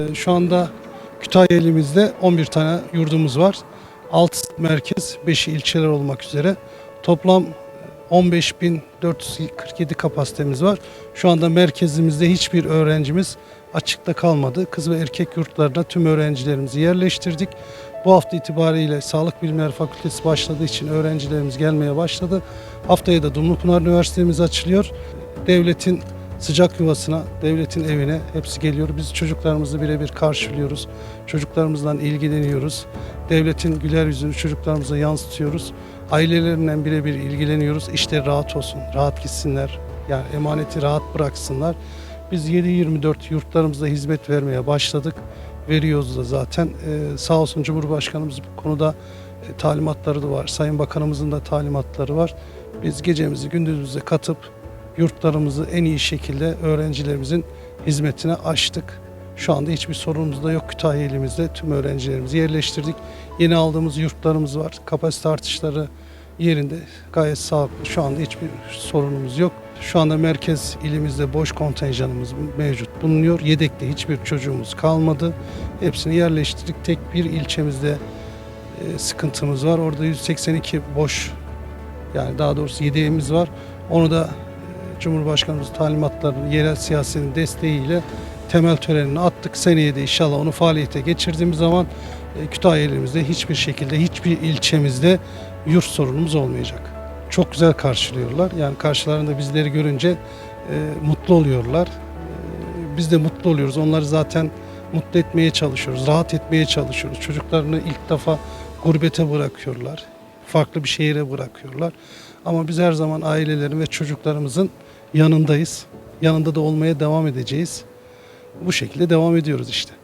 Ee, Şu anda Kütahya elimizde 11 tane yurdumuz var. 6 merkez, 5'i ilçeler olmak üzere. Toplam 15.447 kapasitemiz var. Şu anda merkezimizde hiçbir öğrencimiz açıkta kalmadı. Kız ve erkek yurtlarına tüm öğrencilerimizi yerleştirdik. Bu hafta itibariyle Sağlık Bilimleri Fakültesi başladığı için öğrencilerimiz gelmeye başladı. Haftaya da Dumlupınar Üniversitemiz açılıyor. Devletin sıcak yuvasına, devletin evine hepsi geliyor. Biz çocuklarımızı birebir karşılıyoruz. Çocuklarımızdan ilgileniyoruz. Devletin güler yüzünü çocuklarımıza yansıtıyoruz. Ailelerinden birebir ilgileniyoruz. İşte rahat olsun, rahat gitsinler. Yani emaneti rahat bıraksınlar. Biz 7-24 yurtlarımızda hizmet vermeye başladık. Veriyoruz da zaten. Ee, sağ olsun Cumhurbaşkanımız bu konuda e, talimatları da var. Sayın Bakanımızın da talimatları var. Biz gecemizi gündüzümüze katıp yurtlarımızı en iyi şekilde öğrencilerimizin hizmetine açtık. Şu anda hiçbir sorunumuz da yok. Kütahya ilimizde tüm öğrencilerimizi yerleştirdik. Yeni aldığımız yurtlarımız var. Kapasite artışları yerinde gayet sağlıklı. Şu anda hiçbir sorunumuz yok. Şu anda merkez ilimizde boş kontenjanımız mevcut bulunuyor. Yedekte hiçbir çocuğumuz kalmadı. Hepsini yerleştirdik. Tek bir ilçemizde e, sıkıntımız var. Orada 182 boş yani daha doğrusu yedeğimiz var. Onu da Cumhurbaşkanımız talimatlarının yerel siyasetin desteğiyle temel törenini attık. Seneye de inşallah onu faaliyete geçirdiğimiz zaman e, Kütahya hiçbir şekilde hiçbir ilçemizde yurt sorunumuz olmayacak. Çok güzel karşılıyorlar. Yani karşılarında bizleri görünce e, mutlu oluyorlar. E, biz de mutlu oluyoruz. Onları zaten mutlu etmeye çalışıyoruz. Rahat etmeye çalışıyoruz. Çocuklarını ilk defa gurbete bırakıyorlar. Farklı bir şehire bırakıyorlar. Ama biz her zaman ailelerin ve çocuklarımızın yanındayız. Yanında da olmaya devam edeceğiz. Bu şekilde devam ediyoruz işte.